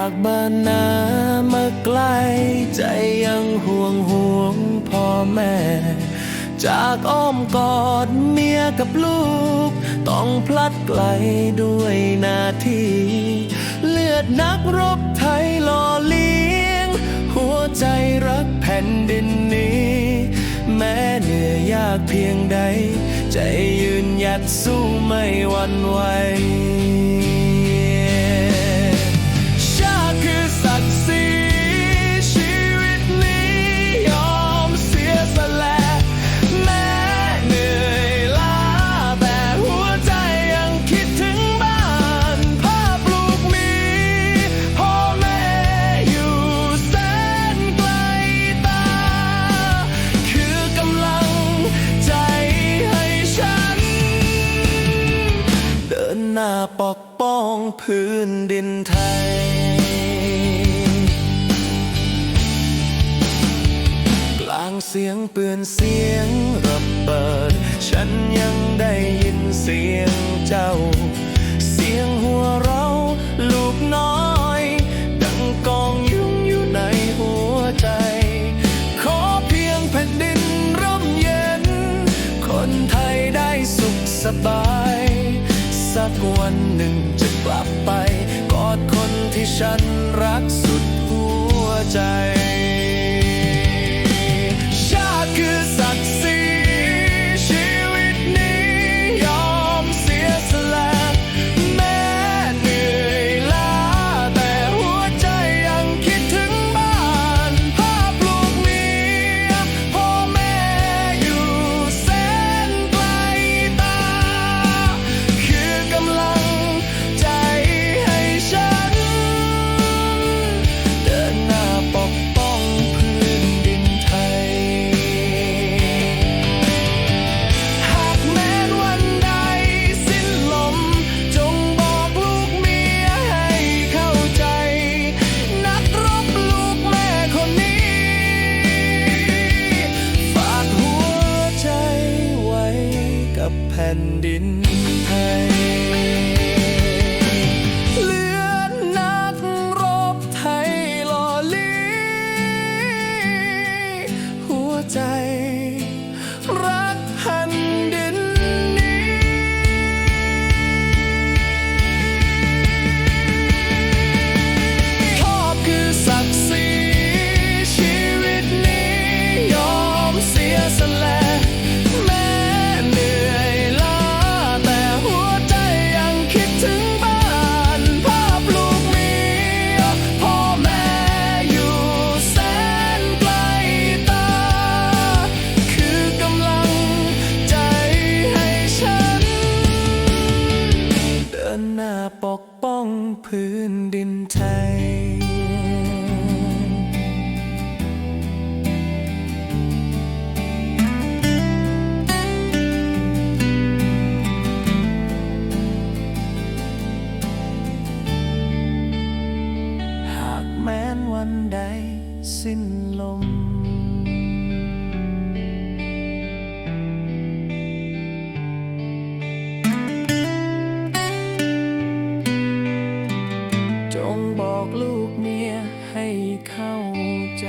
ากบ้านนามาไกล ใจยังห่วงห่วงพ่อแม่ จากอ้อมกอดเมียกับลูก ต้องพลัดไกลด้วยนาทีเลือดนักรบไทยหล่อเลี้ยง หัวใจรักแผ่นดินนี้ แม้เหนื่อยยากเพียงใด ใจยืนหยัดสู้ไม่หวั่นไหว ปกป้องพื้นดินไทย กลางเสียงปืนเสียงระเบิด ฉันยังได้ยินเสียงเจ้า เสียงหัวเราลูกน้อย ดังกองยุ่งอยู่ในหัวใจ ขอเพียงแผ่นดินร่มเย็น คนไทยได้สุขสบาย วันหนึ่งจะกลับไป กอดคนที่ฉันรักสุดหัวใจ นดิน ใดสิ้นลม จงบอกลูกเมียให้เข้าใจ